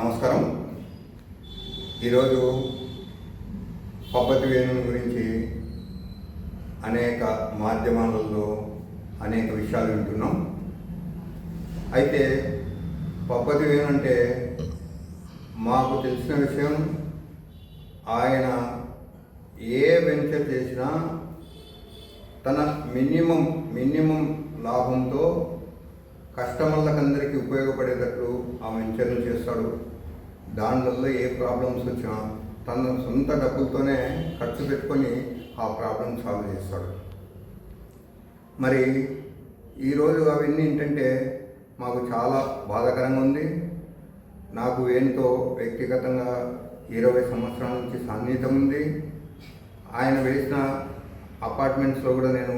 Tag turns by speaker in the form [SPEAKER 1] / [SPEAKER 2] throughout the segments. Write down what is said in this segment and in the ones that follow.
[SPEAKER 1] నమస్కారం. ఈరోజు పబ్బతి వేణుని గురించి అనేక మాధ్యమాలలో అనేక విషయాలు వింటున్నాం. అయితే పబ్బతి వేణు అంటే మాకు తెలిసిన విషయం ఆయన ఏ వెంచర్ చేసినా తన మినిమం మినిమం లాభంతో కస్టమర్లకు ఉపయోగపడేటట్లు ఆ వెంచర్లు చేస్తాడు. దానివల్ల ఏ ప్రాబ్లమ్స్ వచ్చినా తన సొంత డబ్బులతోనే ఖర్చు పెట్టుకొని ఆ ప్రాబ్లం సాల్వ్ చేస్తాడు. మరి ఈరోజు అవన్నీ ఏంటంటే మాకు చాలా బాధాకరంగా ఉంది. నాకు వేణుతో వ్యక్తిగతంగా ఇరవై సంవత్సరాల నుంచి సాన్నిహిత్యం ఉంది. ఆయన వేసిన అపార్ట్మెంట్స్లో కూడా నేను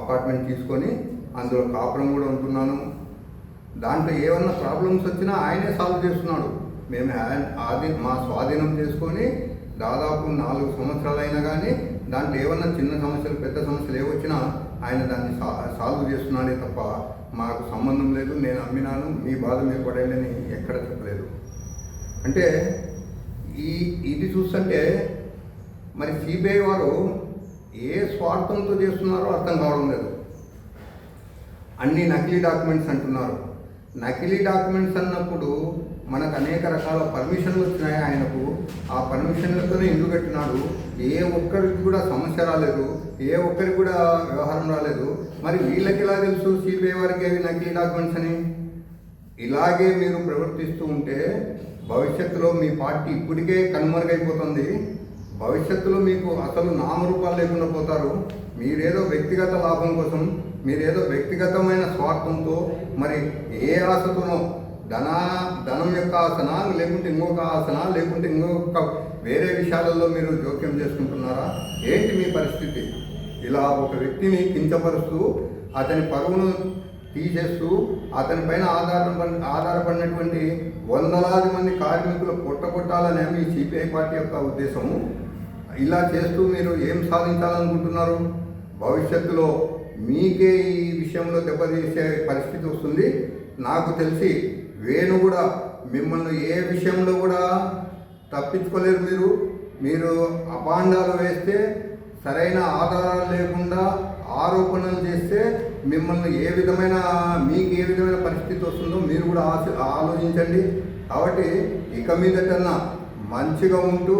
[SPEAKER 1] అపార్ట్మెంట్ తీసుకొని అందులో కాపురం కూడా ఉంటున్నాను. దాంట్లో ఏమన్నా ప్రాబ్లమ్స్ వచ్చినా ఆయనే సాల్వ్ చేస్తున్నాడు. మేము ఆయన- ఆది మా స్వాధీనం చేసుకొని దాదాపు నాలుగు సంవత్సరాలు అయినా కానీ దాంట్లో ఏమన్నా చిన్న సమస్యలు పెద్ద సమస్యలు ఏవొచ్చినా ఆయన దాన్ని సా సాల్వ్ చేస్తున్నాడే తప్ప మాకు సంబంధం లేదు నేను అమ్మినాను మీ బాధ మీరు పడండి అని ఎక్కడ చెప్పలేదు. అంటే ఈ ఇది చూస్తుంటే మరి సిబిఐ వారు ఏ స్వార్థంతో చేస్తున్నారో అర్థం కావడం లేదు. అన్ని నకిలీ డాక్యుమెంట్స్ అంటున్నారు. నకిలీ డాక్యుమెంట్స్ అన్నప్పుడు మనకు అనేక రకాల పర్మిషన్లు వచ్చినాయి ఆయనకు. ఆ పర్మిషన్లతోనే ఇల్లు కట్టినాడు. ఏ ఒక్కరికి కూడా సమస్య రాలేదు. ఏ ఒక్కరికి కూడా వ్యవహారం రాలేదు. మరి వీళ్ళకి ఎలా తెలుసు? సిబిఐ వారికి అవి నకిలీ డాక్యుమెంట్స్ అని? ఇలాగే మీరు ప్రవర్తిస్తూ ఉంటే భవిష్యత్తులో మీ పార్టీ ఇప్పటికే కనుమరుగైపోతుంది. భవిష్యత్తులో మీకు అసలు నామరూపాలు లేకుండా పోతారు. మీరేదో వ్యక్తిగత లాభం కోసం మీరేదో వ్యక్తిగతమైన స్వార్థంతో మరి ఏ ఆశతోనో ధన ధనం యొక్క ఆసన లేకుంటే ఇంకొక ఆసన లేకుంటే ఇంకొక వేరే విషయాలలో మీరు జోక్యం చేసుకుంటున్నారా? ఏంటి మీ పరిస్థితి? ఇలా ఒక వ్యక్తిని కించపరుస్తూ అతని పరువును తీసేస్తూ అతని పైన ఆధారపడి ఆధారపడినటువంటి వందలాది మంది కార్మికులు పొట్టగొట్టాలనే మీ సిపిఐ పార్టీ యొక్క ఉద్దేశము ఇలా చేస్తూ మీరు ఏం సాధించాలనుకుంటున్నారు? భవిష్యత్తులో మీకే ఈ విషయంలో దెబ్బతీసే పరిస్థితి వస్తుంది. నాకు తెలిసి వేణు కూడా మిమ్మల్ని ఏ విషయంలో కూడా తప్పించుకోలేరు మీరు. మీరు అపాండాలు వేస్తే సరైన ఆధారాలు లేకుండా ఆరోపణలు చేస్తే మిమ్మల్ని ఏ విధమైన మీకు ఏ విధమైన పరిస్థితి వస్తుందో మీరు కూడా ఆశ ఆలోచించండి. కాబట్టి ఇక మీదటన్నా మంచిగా ఉంటూ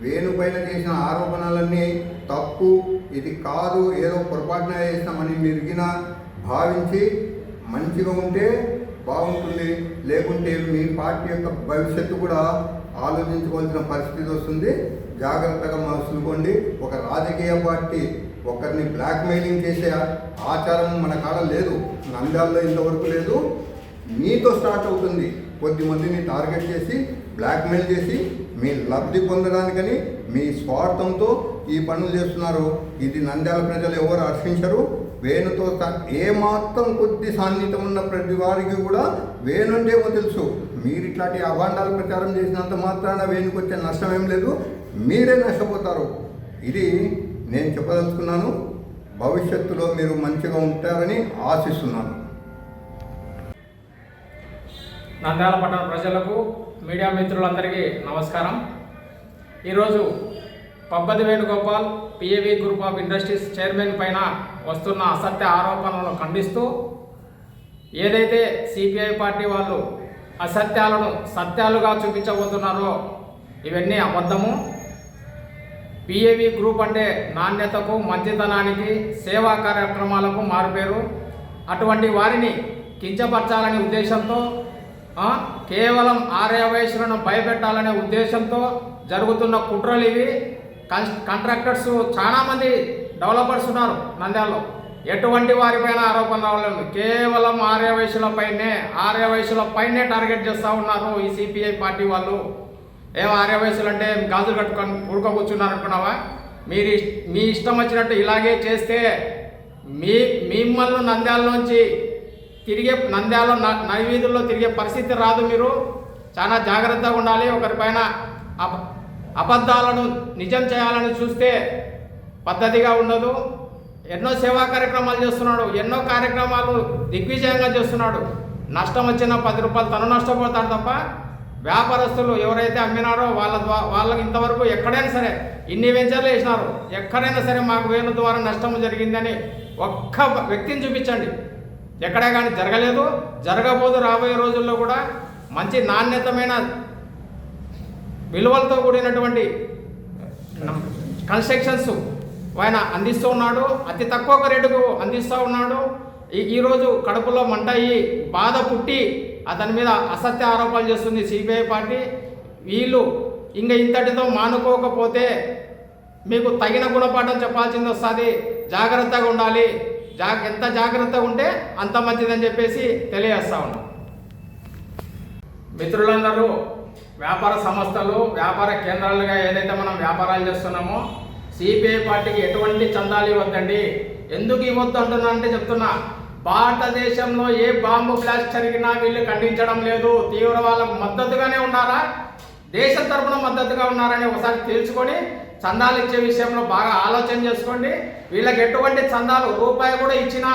[SPEAKER 1] వేణుపైన చేసిన ఆరోపణలన్నీ తప్పు ఇది కాదు ఏదో పొరపాటున చేస్తామని మీరు భావించి మంచిగా ఉంటే బాగుంటుంది. లేకుంటే మీ పార్టీ యొక్క భవిష్యత్తు కూడా ఆలోచించుకోవాల్సిన పరిస్థితి వస్తుంది. జాగ్రత్తగా మనసులుకోండి. ఒక రాజకీయ పార్టీ ఒకరిని బ్లాక్మెయిలింగ్ చేసే ఆచారం మన కాడ లేదు. నంద్యాలలో ఇంతవరకు లేదు. మీతో స్టార్ట్ అవుతుంది. కొద్దిమందిని టార్గెట్ చేసి బ్లాక్మెయిల్ చేసి మీ లబ్ధి పొందడానికని మీ స్వార్థంతో ఈ పనులు చేస్తున్నారు. ఇది నంద్యాల ప్రజలు ఎవరు హర్షించరు? వేణుతో ఏమాత్రం కొద్ది సాన్నిహితం ఉన్న ప్రతి వారికి కూడా వేణుంటేమో తెలుసు. మీరు ఇట్లాంటి అభాండాలు ప్రచారం చేసినంత మాత్రాన వేణుకు వచ్చే నష్టం ఏం లేదు. మీరే నష్టపోతారు. ఇది నేను చెప్పదలుచుకున్నాను. భవిష్యత్తులో మీరు మంచిగా ఉంటారని ఆశిస్తున్నాను.
[SPEAKER 2] నంద్యాల పట్టణ ప్రజలకు మీడియా మిత్రులందరికీ నమస్కారం. ఈరోజు Pabbathi Venugopal PAV group of industries chairman పైన వస్తున్న అసత్య ఆరోపణలను ఖండిస్తూ ఏదైతే సిపిఐ పార్టీ వాళ్ళు అసత్యాలను సత్యాలుగా చూపించబోతున్నారో ఇవన్నీ అబద్ధము. పిఏవి గ్రూప్ అంటే నాణ్యతకు మంచితనానికి సేవా కార్యక్రమాలకు మారుపేరు. అటువంటి వారిని కించపరచాలనే ఉద్దేశంతో కేవలం ఆర్య భయపెట్టాలనే ఉద్దేశంతో జరుగుతున్న కుట్రలు ఇవి. కాంట్రాక్టర్స్ చాలామంది డెవలపర్స్ ఉన్నారు నంద్యాలలో. ఎటువంటి వారిపైన ఆరోపణ రావలేదు కేవలం ఆర్య వయసులపైనే ఆర్య వయసులపైనే టార్గెట్ చేస్తూ ఉన్నారు ఈ సిపిఐ పార్టీ వాళ్ళు. ఏం ఆర్య వయసులు అంటే గాజులు కట్టుకొని ఉడక కూర్చున్నారు అనుకున్నావా? మీరు మీ ఇష్టం వచ్చినట్టు ఇలాగే చేస్తే మీ మిమ్మల్ని నంద్యాల నుంచి తిరిగే నంద్యాల న- నడివీధుల్లో తిరిగే పరిస్థితి రాదు మీరు. చాలా జాగ్రత్తగా ఉండాలి. ఒకరిపైన అబద్ధాలను నిజం చేయాలని చూస్తే పద్ధతిగా ఉండదు. ఎన్నో సేవా కార్యక్రమాలు చేస్తున్నాడు. ఎన్నో కార్యక్రమాలు దిగ్విజయంగా చేస్తున్నాడు. నష్టం వచ్చిన పది రూపాయలు తను నష్టపోతాడు తప్ప వ్యాపారస్తులు ఎవరైతే అమ్మినారో వాళ్ళ ద్వారా వాళ్ళకి ఇంతవరకు ఎక్కడైనా సరే ఇన్ని వెంచర్లు వేసినారు. ఎక్కడైనా సరే మాకు వేలు ద్వారా నష్టం జరిగిందని ఒక్క వ్యక్తిని చూపించండి. ఎక్కడే కానీ జరగలేదు. జరగబోదు రాబోయే రోజుల్లో కూడా మంచి నాణ్యతమైన విలువలతో కూడినటువంటి కన్స్ట్రక్షన్స్ ఆయన అందిస్తూ ఉన్నాడు. అతి తక్కువ రేటుకు అందిస్తూ ఉన్నాడు. ఈ ఈరోజు కడుపులో మంట అయ్యి బాధ పుట్టి అతని మీద అసత్య ఆరోపణలు చేస్తుంది సిబిఐ పార్టీ. వీళ్ళు ఇంకా ఇంతటితో మానుకోకపోతే మీకు తగిన గుణపాఠం చెప్పాల్సింది వస్తుంది. జాగ్రత్తగా ఉండాలి. జా ఎంత జాగ్రత్తగా ఉంటే అంత మంచిదని చెప్పేసి తెలియజేస్తా ఉన్నాం. మిత్రులందరూ వ్యాపార సంస్థలు వ్యాపార కేంద్రాలుగా ఏదైతే మనం వ్యాపారాలు చేస్తున్నామో సిపిఐ పార్టీకి ఎటువంటి చందాలు ఇవ్వద్దండి. ఎందుకు ఇవ్వద్దు అంటున్నా అంటే చెప్తున్నా. భారతదేశంలో ఏ బాంబు బ్లాస్ట్ జరిగినా వీళ్ళు ఖండించడం లేదు. తీవ్రవాళ్ళకు మద్దతుగానే ఉన్నారా? దేశ తరపున మద్దతుగా ఉన్నారని ఒకసారి తెలుసుకొని చందాలు ఇచ్చే విషయంలో బాగా ఆలోచన చేసుకోండి. వీళ్ళకి ఎటువంటి చందాలు రూపాయి కూడా ఇచ్చినా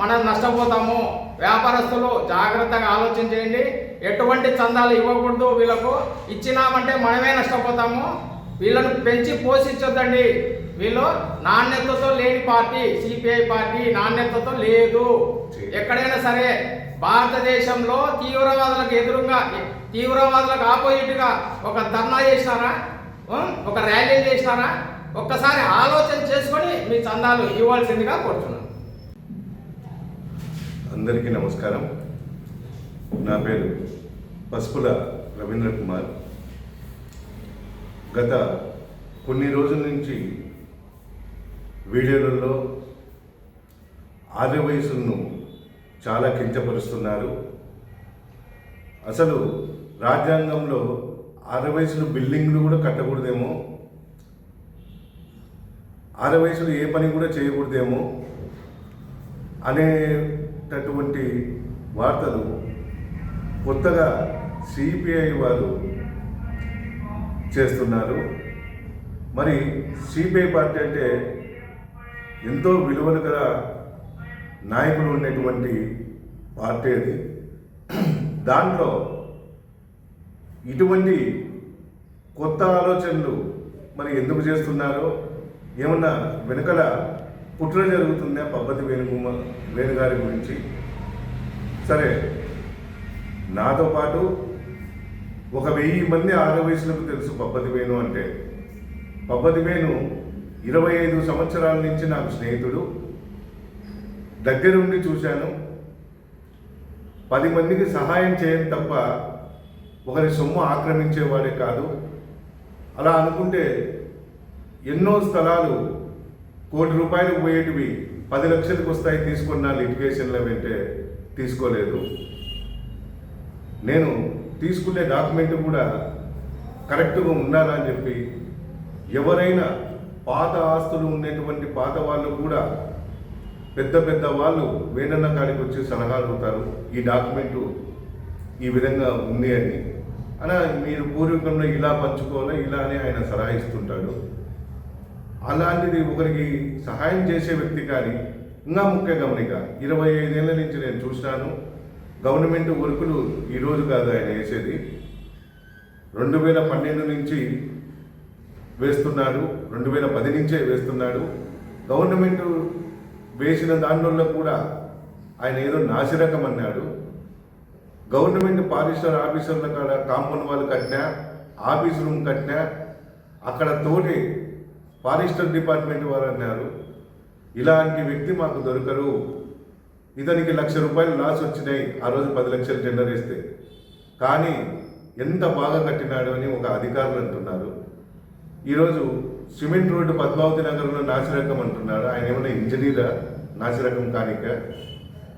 [SPEAKER 2] మనం నష్టపోతాము. వ్యాపారస్తులు జాగ్రత్తగా ఆలోచన చేయండి. ఎటువంటి చందాలు ఇవ్వకూడదు వీళ్ళకు. ఇచ్చినామంటే మనమే నష్టపోతాము. వీళ్ళను పెంచి పోషించొద్దండి. వీళ్ళు నాణ్యతతో లేని పార్టీ సిపిఐ పార్టీ నాణ్యతతో లేదు. ఎక్కడైనా సరే భారతదేశంలో తీవ్రవాదులకు ఎదురుగా తీవ్రవాదులకు ఆపోజిట్గా ఒక ధర్నా చేసినారా? ఒక ర్యాలీ చేసినారా? ఒక్కసారి ఆలోచన చేసుకొని మీ చందాలు ఇవ్వాల్సిందిగా కోరుతున్నాను.
[SPEAKER 3] అందరికీ నమస్కారం. నా పేరు పసుపుల రవీంద్ర కుమార్. గత కొన్ని రోజుల నుంచి వీడియోలలో ఆర్య వయసులను చాలా కించపరుస్తున్నారు. అసలు రాజ్యాంగంలో ఆర్య వయసులు బిల్డింగ్లు కూడా కట్టకూడదేమో? ఆర్య వయసులు ఏ పని కూడా చేయకూడదేమో? అనే అటువంటి వార్తలు కొత్తగా సిపిఐ వారు చేస్తున్నారు. మరి సిపిఐ పార్టీ అంటే ఎంతో విలువలు గల నాయకులు ఉండేటువంటి పార్టీ అది. దాంట్లో ఇటువంటి కొత్త ఆలోచనలు మరి ఎందుకు చేస్తున్నారో ఏమన్నా వెనుకల కుట్ర జరుగుతుందా పబ్బతి వేణుగుమ్మ వేణుగారి గురించి. సరే నాతో పాటు ఒక వెయ్యి మంది ఆరు తెలుసు పబ్బతి వేణు అంటే. పబ్బతి వేణు ఇరవై ఐదు సంవత్సరాల నుంచి నాకు స్నేహితుడు. దగ్గరుండి చూశాను. పది మందికి సహాయం చేయడం తప్ప ఒకరి సొమ్ము ఆక్రమించేవాడే కాదు. అలా అనుకుంటే ఎన్నో స్థలాలు కోటి రూపాయలు పోయేటివి పది లక్షలకు వస్తాయి తీసుకున్న లిటిగేషన్లో వెంటే తీసుకోలేదు. నేను తీసుకునే డాక్యుమెంట్ కూడా కరెక్ట్గా ఉండాలని అని చెప్పి ఎవరైనా పాత ఆస్తులు ఉండేటువంటి పాత వాళ్ళు కూడా పెద్ద పెద్ద వాళ్ళు వేనన్న కాడికి వచ్చి సలహాలు అడుగుతారు ఈ డాక్యుమెంటు ఈ విధంగా ఉంది అని. అలా మీరు పూర్వీకంలో ఇలా పంచుకోవాలి? ఇలా అని ఆయన సలహా ఇస్తుంటాడు. అలాంటిది ఒకరికి సహాయం చేసే వ్యక్తి కానీ ఇంకా ముఖ్య గమనిక ఇరవై ఐదేళ్ళ నుంచి నేను చూశాను గవర్నమెంట్ వర్కులు ఈరోజు కాదు ఆయన వేసేది రెండు వేల పన్నెండు నుంచి వేస్తున్నాడు రెండు వేల పది నుంచే వేస్తున్నాడు. గవర్నమెంట్ వేసిన దానిలో కూడా ఆయన ఏదో నాసిరకం అన్నాడు. గవర్నమెంట్ పారిస్టర్ ఆఫీసర్ల కాడ కాంపౌండ్ వాళ్ళు కట్టినా ఆఫీస్ రూమ్ కట్టినా అక్కడ తోటి ఫారెస్టర్ డిపార్ట్మెంట్ వారు అన్నారు ఇలాంటి వ్యక్తి మాకు దొరకరు. ఇతనికి లక్ష రూపాయలు లాస్ వచ్చినాయి. ఆ రోజు పది లక్షలు టెండర్ వేస్తే. కానీ ఎంత బాగా కట్టినాడు అని ఒక అధికారులు అంటున్నారు. ఈరోజు సిమెంట్ రోడ్డు పద్మావతి నగరంలో నాసిరకం అంటున్నాడు. ఆయన ఏమైనా ఇంజనీరా? నాసిరకం కానిక.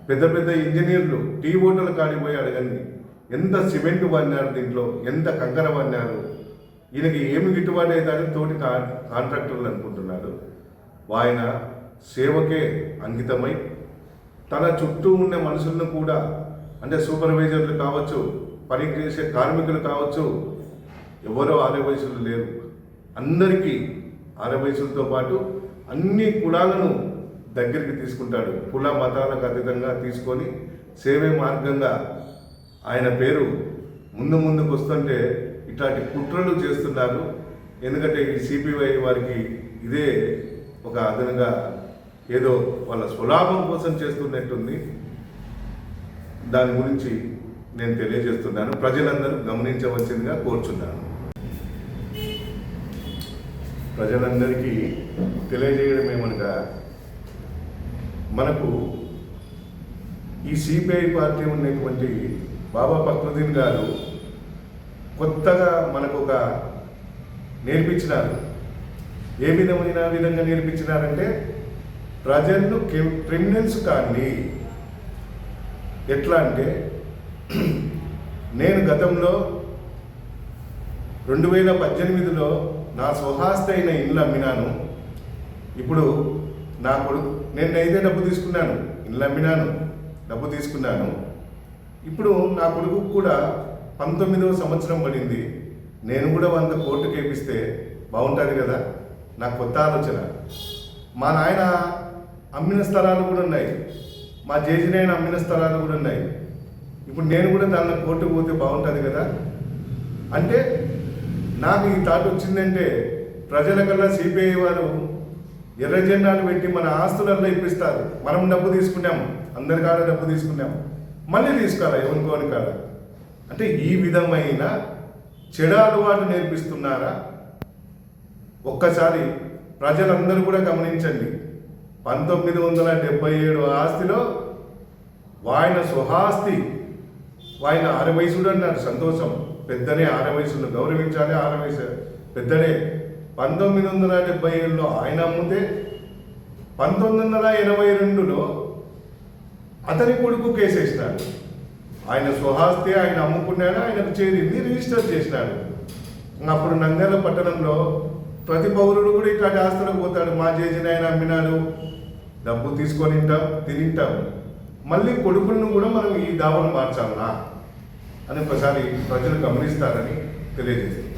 [SPEAKER 3] పెద్ద పెద్ద ఇంజనీర్లు టీ హోటల్ కాడిపోయి అడగండి. ఎంత సిమెంట్ వాడినారు దీంట్లో? ఎంత కంకర వాడినారు? ఈయనకి ఏమి గిట్టుబాటు అవుతుందని తోటి కాంట్రాక్టర్లు అనుకుంటున్నారు ఆయన సేవకే అంకితమై తన చుట్టూ ఉన్న మనుషులను కూడా అంటే సూపర్వైజర్లు కావచ్చు పని చేసే కార్మికులు కావచ్చు ఎవరో ఆరవై వయసులు లేరు. అందరికీ ఆరవయసులతో వయసులతో పాటు అన్ని కులాలను దగ్గరికి తీసుకుంటాడు. కుల మతాలకు అతీతంగా తీసుకొని సేవే మార్గంగా ఆయన పేరు ముందు ముందుకు వస్తుంటే ఇట్లాంటి కుట్రలు చేస్తున్నారు. ఎందుకంటే ఈ సిపివై వారికి ఇదే ఒక అదనంగా ఏదో వాళ్ళ స్వలాభం కోసం చేస్తున్నట్టుంది. దాని గురించి నేను తెలియజేస్తున్నాను. ప్రజలందరూ గమనించవలసిందిగా కోరుచున్నాను. ప్రజలందరికీ తెలియజేయడం ఏమనగా మనకు ఈ సిపిఐ పార్టీ ఉన్నటువంటి బాబా ఫక్రుద్దీన్ గారు కొత్తగా మనకు ఒక నేర్పించినారు. ఏ విధమైన విధంగా నేర్పించినారంటే ప్రజలను క్రిమినల్స్ కానీ ఎట్లా అంటే నేను గతంలో రెండు వేల పద్దెనిమిదిలో నా స్వహాస్తి అయిన ఇల్లు అమ్మినాను. ఇప్పుడు నా కొడుకు నేను అయితే డబ్బు తీసుకున్నాను. ఇల్లు అమ్మినాను డబ్బు తీసుకున్నాను. ఇప్పుడు నా కొడుకు కూడా పంతొమ్మిదవ సంవత్సరం పడింది. నేను కూడా వంద కోర్టు కేపిస్తే బాగుంటుంది కదా? నాకు కొత్త ఆలోచన. మా నాయన అమ్మిన స్థలాలు కూడా ఉన్నాయి. మా జేజినైన అమ్మిన స్థలాలు కూడా ఉన్నాయి. ఇప్పుడు నేను కూడా దానిలో కోర్టుకు పోతే బాగుంటుంది కదా? అంటే నాకు ఈ థాట్ వచ్చిందంటే ప్రజల కల్లా సిపిఐ వారు ఎర్ర జెండాలు పెట్టి మన ఆస్తులలో ఇప్పిస్తారు. మనం డబ్బు తీసుకున్నాం అందరి కాడ డబ్బు తీసుకున్నాం మళ్ళీ తీసుకోవాలి ఎవరికోని కాడ అంటే ఈ విధమైన చెడు అలవాటు నేర్పిస్తున్నారా? ఒక్కసారి ప్రజలందరూ కూడా గమనించండి. పంతొమ్మిది వందల డెబ్బై ఏడు ఆస్తిలో వాయన స్వహాస్తి ఆయన ఆరవయసుడు అన్నారు. సంతోషం. పెద్దనే ఆరవయసును గౌరవించాలి ఆరవయసు పెద్దనే. పంతొమ్మిది వందల డెబ్బై ఏడులో ఆయన అమ్ముతే పంతొమ్మిది వందల ఎనభై రెండులో అతని కొడుకు కేసేసినాడు. ఆయన స్వహాస్తి ఆయన అమ్ముకున్నాడు ఆయనకు చేరింది రిజిస్టర్ చేసినాడు. అప్పుడు నంద్యాల పట్టణంలో ప్రతి పౌరుడు కూడా ఇట్లాంటి ఆస్తులకు పోతాడు. మా చేసిన ఆయన అమ్మినాడు. డబ్బు తీసుకొని తింటాం తినింటాం. మళ్ళీ కొడుకులను కూడా మనం ఈ దావను మార్చాలనా అని ఒకసారి ప్రజలు గమనిస్తారని తెలియజేస్తుంది.